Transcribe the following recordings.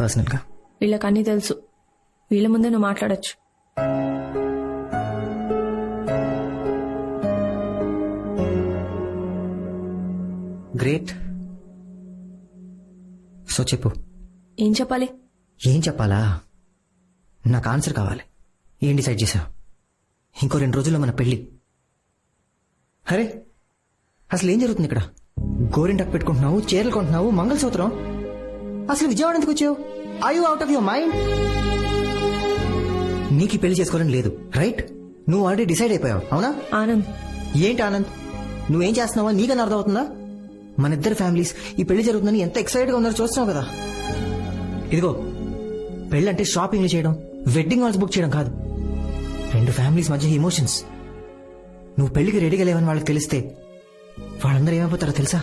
పర్సనల్గా? వీళ్ళకి అన్నీ తెలుసు. వీళ్ళ ముందే నువ్వు మాట్లాడొచ్చు. గ్రేట్. సో చెప్పు. ఏం చెప్పాలి? ఏం చెప్పాలా? నాకు ఆన్సర్ కావాలి. ఏం డిసైడ్ చేసావు ఇంకో రెండు రోజుల్లో మన పెళ్ళి. అరే అసలు ఏం జరుగుతుంది ఇక్కడ? గోరింటకు పెట్టుకుంటున్నావు చీరలు కొంటున్నావు మంగళసూత్రం? అసలు విజయవాడ ఎందుకు వచ్చావు? I you out of your mind నీకు ఈ పెళ్ళి చేసుకోవాలని లేదు రైట్ నువ్వు ఆల్రెడీ డిసైడ్ అయిపోయావు అవునా? ఆనంద్. ఏంటి ఆనంద్? నువ్వేం చేస్తున్నావా నీకన్నా అర్థమవుతుందా? మన ఇద్దరు ఫ్యామిలీస్ ఈ పెళ్ళి జరుగుతుందని ఎంత ఎక్సైటెడ్గా ఉన్నారో చూస్తున్నావు కదా. ఇదిగో పెళ్ళంటే షాపింగ్లు చేయడం వెడ్డింగ్ హాల్స్ బుక్ చేయడం కాదు. రెండు ఫ్యామిలీస్ మధ్య ఎమోషన్స్ నువ్వు పెళ్ళికి రెడీగా లేవని వాళ్ళకి తెలిస్తే వాళ్ళందరూ ఏమైపోతారో తెలుసా?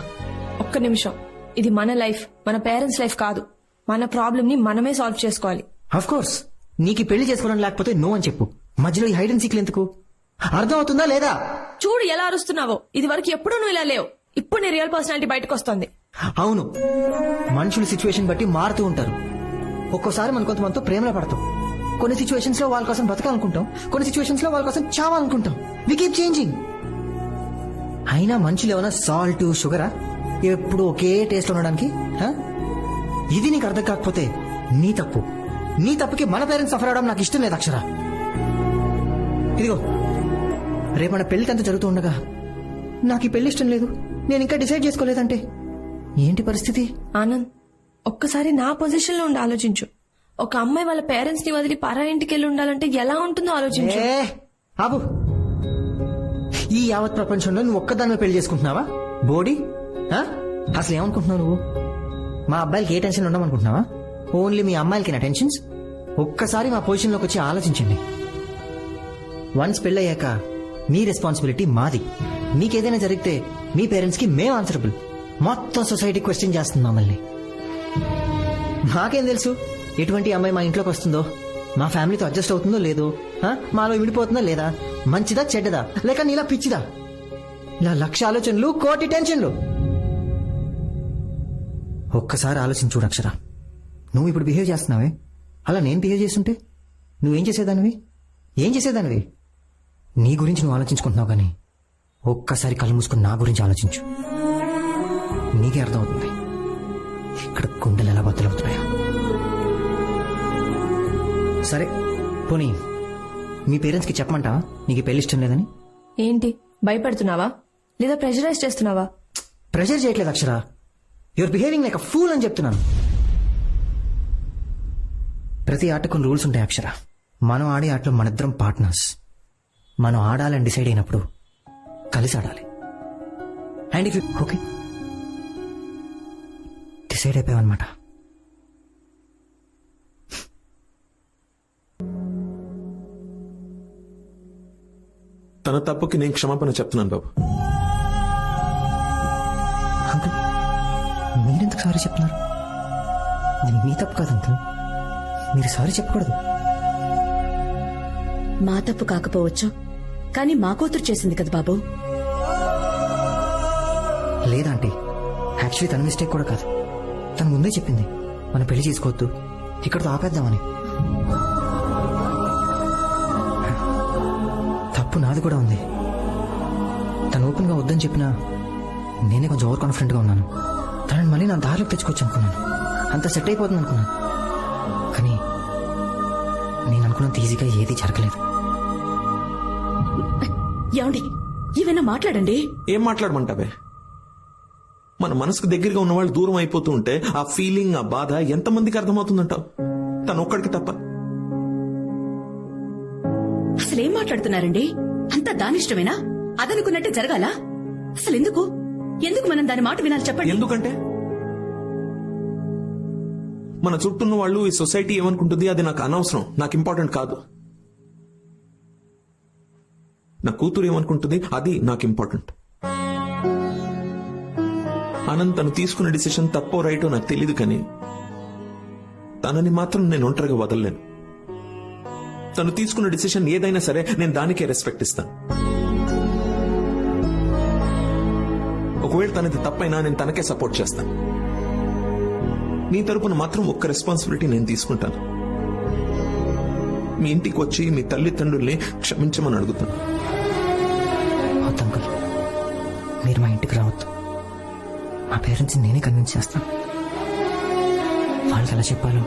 ఒక్క నిమిషం. ఇది మన లైఫ్ మన పేరెంట్స్ లైఫ్ కాదు. మన ప్రాబ్లమ్ని మనమే సాల్వ్ చేసుకోవాలి. అఫ్ కోర్స్ నీకు పెళ్ళి చేసుకోవడం లేకపోతే నో అని చెప్పు. మధ్యలో ఈ హైడ్ అండ్ సీక్లు ఎందుకు? అర్థం అవుతుందా లేదా? చూడు ఎలా అరుస్తున్నావో. ఇది వరకు ఎప్పుడూ నువ్వు ఇలా లేవు. ఇప్పుడు నీ రియల్ పర్సనాలిటీ బయటకు వస్తుంది అవును. మనుషులు సిచ్యువేషన్ బట్టి మారుతూ ఉంటారు. ఒక్కోసారి మన కొంతమందితో ప్రేమలో పడతాం. కొన్ని సిచ్యువేషన్స్లో వాళ్ళ కోసం బతకాలనుకుంటాం. కొన్ని సిచ్యువేషన్స్లో వాళ్ళ కోసం చావాలనుకుంటాం. వి కీప్ చేంజింగ్ అయినా మనుషులు ఏమైనా సాల్ట్ షుగరా ఎప్పుడు ఒకే టేస్ట్ ఉండడానికి? ఇది నీకు అర్థం కాకపోతే నీ తప్పు. నీ తప్పుకి మన పేరెంట్స్ సఫర్ అవడం నాకు ఇష్టం లేదు అక్షర. ఇదిగో రేపు మన పెళ్ళి అంత జరుగుతూ ఉండగా నాకు ఈ పెళ్ళి ఇష్టం లేదు. నేను ఇంకా డిసైడ్ చేసుకోలేదంటే ఏంటి పరిస్థితి? ఆనంద్ ఒక్కసారి నా పొజిషన్లో ఉండి ఆలోచించు. ఒక అమ్మాయి వాళ్ళ పేరెంట్స్ని వదిలి పరా ఇంటికి వెళ్ళి ఉండాలంటే ఎలా ఉంటుందో ఆలోచించు. ఆబు ఈ యావత్ ప్రపంచంలో నువ్వు ఒక్కదాన్ని పెళ్ళి చేసుకుంటున్నావా? బోడీ? అసలు ఏమనుకుంటున్నావు నువ్వు? మా అబ్బాయిలకి ఏ టెన్షన్ ఉండమనుకుంటున్నావా? ఓన్లీ మీ అమ్మాయిలకి నా టెన్షన్స్ ఒక్కసారి మా పొజిషన్లోకి వచ్చి ఆలోచించండి. వన్స్ పెళ్ళయ్యాక మీ రెస్పాన్సిబిలిటీ మాది. మీకేదైనా జరిగితే మీ పేరెంట్స్కి మేం మేము ఆన్సరబుల్ మొత్తం సొసైటీ క్వశ్చన్ చేస్తుంది మమ్మల్ని. మాకేం తెలుసు? ఎటువంటి అమ్మాయి మా ఇంట్లోకి వస్తుందో? మా ఫ్యామిలీతో అడ్జస్ట్ అవుతుందో లేదో? మాలో విడిపోతుందా లేదా? మంచిదా చెడ్డదా? లేక నీలా పిచ్చిదా? ఇలా లక్ష ఆలోచనలు కోటి టెన్షన్లు ఒక్కసారి ఆలోచించు అక్షర. నువ్వు ఇప్పుడు బిహేవ్ చేస్తున్నావే? అలా నేను బిహేవ్ చేస్తుంటే? నువ్వేం చేసేదానివి? ఏం చేసేదానివి? నీ గురించి నువ్వు ఆలోచించుకుంటున్నావు కానీ ఒక్కసారి కళ్ళు మూసుకుని నా గురించి ఆలోచించు. నీకే అర్థమవుతుంది. ఇక్కడ గుండెలు ఎలా బద్దలవుతున్నాయో. సరే పోనీ. మీ పేరెంట్స్కి చెప్పమంటావా? నీకు పెళ్ళి ఇష్టం లేదని? ఏంటి? భయపెడుతున్నావా? లేదా ప్రెషరైజ్ చేస్తున్నావా? ప్రెషర్ చేయట్లేదు Akshara. Your behaving like a fool అని చెప్తున్నాను. ప్రతి ఆటకు కొన్ని రూల్స్ ఉంటాయి అక్షర. మనం ఆడే ఆటలో మనిద్దరం పార్ట్నర్స్ మనం ఆడాలని డిసైడ్ అయినప్పుడు కలిసి ఆడాలి. అండ్ ఇఫ్ ఓకే డిసైడ్ అయిపోయావన్నమాట తన తప్పుకి నేను క్షమాపణ చెప్తున్నాను బాబు. మీరెందుకు సారీ చెప్తున్నారు మీ తప్పు కాదు అంకుల్ మీరు సారీ చెప్పకూడదు. మా తప్పు కాకపోవచ్చు కానీ మా కూతురు చేసింది కదా బాబు. లేదా ఆంటీ యాక్చువల్లీ తన మిస్టేక్ కూడా కాదు. తను ముందే చెప్పింది మనం పెళ్ళి చేసుకోవద్దు ఇక్కడతో ఆపేద్దామని. తప్పు నాది కూడా ఉంది. తను ఓపెన్గా వద్దని చెప్పినా నేనే కొంచెం ఓవర్ కాన్ఫిడెంట్గా ఉన్నాను. నా దారిలోకి తెచ్చుకోవచ్చు అనుకున్నాను అంత సెట్ అయిపోతుంది అనుకున్నాను కానీ నేను అనుకున్నంత ఈజీగా ఏది జరగలేదు. ఏమండి ఏమైనా మాట్లాడండి. ఏం మాట్లాడమంటావే? మన మనసుకు దగ్గరగా ఉన్న వాళ్ళు దూరం అయిపోతూ ఉంటే ఆ ఫీలింగ్ ఆ బాధ ఎంతమందికి అర్థమవుతుందంటావు? తను ఒక్కడికి తప్ప. అసలు ఏం మాట్లాడుతున్నారండి? అంతా దానిష్టమేనా? అదనుకున్నట్టే జరగాల? అసలు ఎందుకు ఎందుకు మనం దాని మాట వినాలి చెప్పండి. ఎందుకంటే మన చుట్టూన్న వాళ్ళు ఈ సొసైటీ ఏమనుకుంటుంది? అది నాకు అనవసరం. నాకు ఇంపార్టెంట్ కాదు. నా కూతురు ఏమనుకుంటుంది? అది నాకు ఇంపార్టెంట్. అనంత్ తను తీసుకున్న డిసిషన్ తప్పో రైటో నాకు తెలియదు కానీ తనని మాత్రం నేను ఒంటరిగా వదలలేను. తను తీసుకున్న డిసిషన్ ఏదైనా సరే నేను దానికే రెస్పెక్ట్ ఇస్తాను. ఒకవేళ తనది తప్పైనా నేను తనకే సపోర్ట్ చేస్తాను. నీ తరపున మాత్రం ఒక్క రెస్పాన్సిబిలిటీ నేను తీసుకుంటాను. మీ ఇంటికి వచ్చి మీ తల్లిదండ్రుల్ని క్షమించమని అడుగుతాను. అంకుల్ మీరు మా ఇంటికి రావద్దు. మా పేరెంట్స్ నేనే కన్విన్స్ చేస్తాను. వాళ్ళకి అలా చెప్పాలో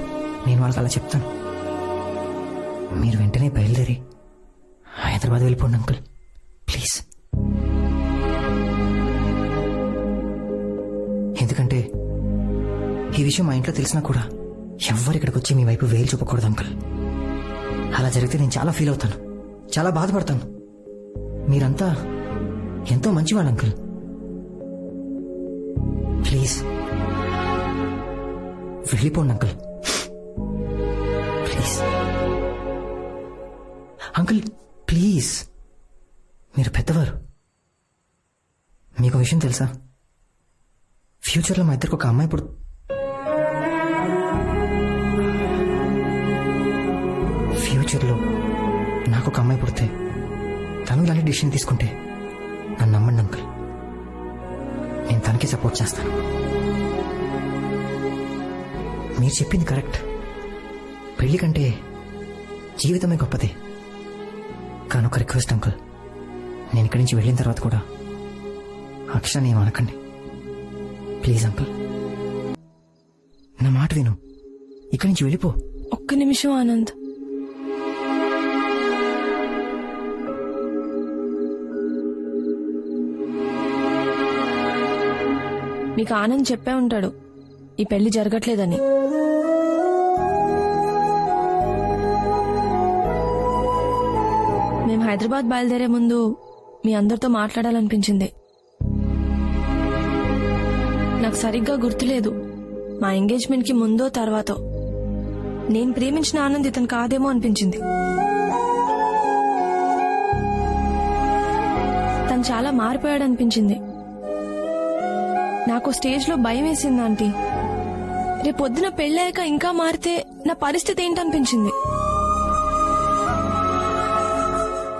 నేను వాళ్ళకి అలా చెప్తాను. మీరు వెంటనే బయలుదేరి హైదరాబాద్ వెళ్ళిపోండి అంకుల్ ఈ విషయం మా ఇంట్లో తెలిసినా కూడా ఎవ్వరు ఇక్కడికి వచ్చి మీ వైపు వేలు చూపకూడదు అంకుల్. అలా జరిగితే నేను చాలా ఫీల్ అవుతాను. చాలా బాధపడతాను. మీరంతా ఎంతో మంచివాడు అంకుల్. ప్లీజ్. వెళ్ళిపోండి అంకుల్. ప్లీజ్. Uncle please. మీరు పెద్దవారు. మీకు విషయం తెలుసా? ఫ్యూచర్లో మా ఇద్దరికి ఒక అమ్మాయి ఇప్పుడు తను డిసిషన్ తీసుకుంటే. నన్ను నమ్మండి అంకుల్. నేను తనకి సపోర్ట్ చేస్తాను. మీరు చెప్పింది కరెక్ట్. పెళ్ళి కంటే జీవితమే గొప్పది. కానీ ఒక రిక్వెస్ట్ అంకుల్. నేను ఇక్కడి నుంచి వెళ్ళిన తర్వాత కూడా అక్షరాన్ని ఏం అనకండి. Please uncle. నా మాట విను. ఇక్కడి నుంచి వెళ్ళిపో. ఒక్క నిమిషం ఆనంద్. నీకు ఆనంద్ చెప్పే ఉంటాడు. ఈ పెళ్ళి జరగట్లేదని. మేము హైదరాబాద్ బయలుదేరే ముందు మీ అందరితో మాట్లాడాలనిపించింది. నాకు సరిగ్గా గుర్తులేదు. మా ఎంగేజ్మెంట్కి ముందో తర్వాతో. నేను ప్రేమించిన ఆనంద్ ఇతను కాదేమో అనిపించింది. తను చాలా మారిపోయాడు అనిపించింది నాకు స్టేజ్లో భయం వేసింది ఆంటీ. రేపు పొద్దున పెళ్ళాక ఇంకా మారితే నా పరిస్థితి ఏంటనిపించింది.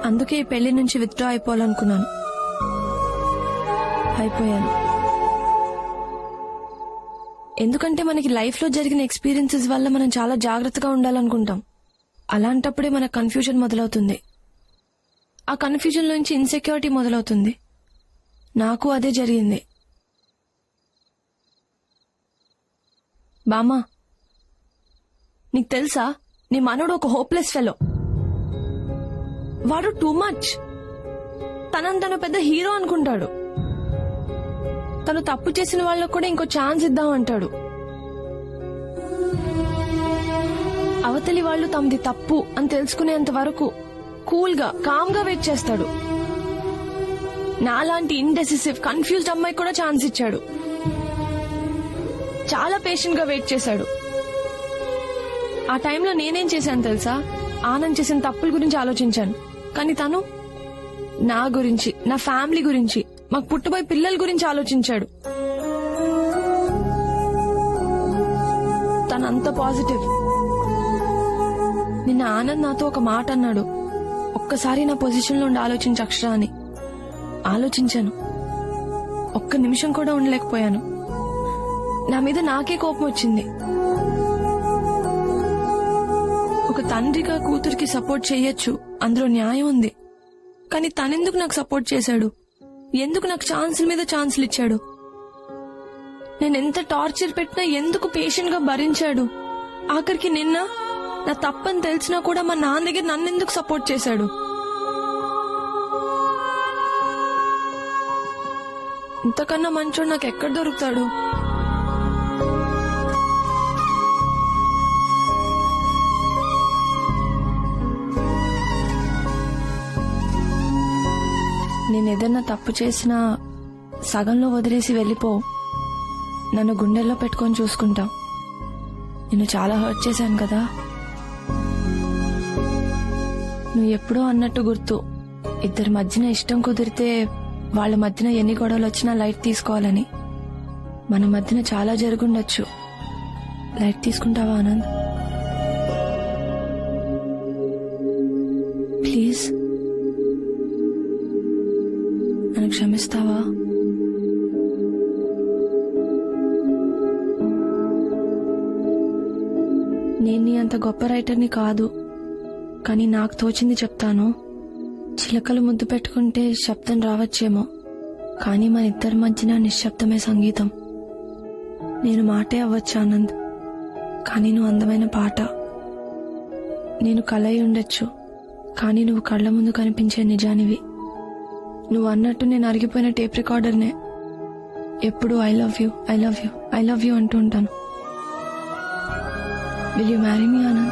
అందుకే ఈ పెళ్ళి నుంచి విత్డ్రా అయిపోవాలనుకున్నాను. అయిపోయాను. ఎందుకంటే మనకి లైఫ్లో జరిగిన ఎక్స్పీరియన్సెస్ వల్ల మనం చాలా జాగ్రత్తగా ఉండాలనుకుంటాం. అలాంటప్పుడే మన కన్ఫ్యూజన్ మొదలవుతుంది. ఆ కన్ఫ్యూజన్ నుంచి ఇన్సెక్యూరిటీ మొదలవుతుంది. నాకు అదే జరిగింది. బామా నీకు తెలుసా? నీ మనోడు ఒక హోప్లెస్ ఫెలో వాడు టూ మచ్ తనని తను పెద్ద హీరో అనుకుంటాడు. తను తప్పు చేసిన వాళ్ళకు కూడా ఇంకో ఛాన్స్ ఇద్దాం అంటాడు అవతలి వాళ్ళు తమది తప్పు అని తెలుసుకునేంత వరకు కూల్గా కామ్గా వెయిట్ చేస్తాడు. నాలాంటి ఇండెసిసివ్ కన్ఫ్యూజ్డ్ అమ్మాయి కూడా ఛాన్స్ ఇచ్చాడు. చాలా పేషెంట్గా వెయిట్ చేశాడు. ఆ టైంలో నేనేం చేశాను తెలుసా? ఆనంద్ చేసిన తప్పుల గురించి ఆలోచించాను. కానీ తను నా గురించి నా ఫ్యామిలీ గురించి మాకు పుట్టబోయే పిల్లల గురించి ఆలోచించాడు. తనంత పాజిటివ్ నిన్న ఆనంద్ నాతో ఒక మాట అన్నాడు. ఒక్కసారి నా పొజిషన్లో ఉండి ఆలోచించు అక్షర అని. ఆలోచించాను. ఒక్క నిమిషం కూడా ఉండలేకపోయాను. నా మీద నాకే కోపం వచ్చింది. ఒక తండ్రిగా కూతురికి సపోర్ట్ చేయొచ్చు అందులో న్యాయం ఉంది. కానీ తనెందుకు నాకు సపోర్ట్ చేశాడు? ఎందుకు నాకు ఛాన్సుల మీద ఛాన్సులు ఇచ్చాడు? నేను ఎంత టార్చర్ పెట్టినా ఎందుకు పేషెంట్గా భరించాడు? ఆఖరికి నిన్న నా తప్పని తెలిసినా కూడా మా నాన్న దగ్గర నన్ను ఎందుకు సపోర్ట్ చేశాడు? ఇంతకన్నా మంచోడు నాకు ఎక్కడ దొరుకుతాడు? నేను ఏదన్నా తప్పు చేసినా సగంలో వదిలేసి వెళ్ళిపో. నన్ను గుండెల్లో పెట్టుకొని చూసుకుంటా. నేను చాలా హర్ట్ చేశాను కదా. నువ్వు ఎప్పుడో అన్నట్టు గుర్తు. ఇద్దరి మధ్యన ఇష్టం కుదిరితే వాళ్ళ మధ్యన ఎన్ని గొడవలు వచ్చినా లైట్ తీసుకోవాలని. మన మధ్యన చాలా జరుగుండొచ్చు. లైట్ తీసుకుంటావా ఆనంద్? క్షమిస్తావా నేను నీ అంత గొప్ప రైటర్ని కాదు కానీ నాకు తోచింది చెప్తాను. చిలకలు ముద్దు పెట్టుకుంటే శబ్దం రావచ్చేమో కానీ మన ఇద్దరి మధ్యన నిశ్శబ్దమే సంగీతం. నేను మాటే అవ్వచ్చు ఆనంద్ కానీ నువ్వు అందమైన పాట. నేను కలయి ఉండొచ్చు కానీ నువ్వు కళ్ళ ముందు కనిపించే నిజానివి. నువ్వు అన్నట్టు నేను అరిగిపోయిన టేప్ రికార్డర్నే ఎప్పుడు I love you I love you I love you అంటూ ఉంటాను. Will you marry me Anand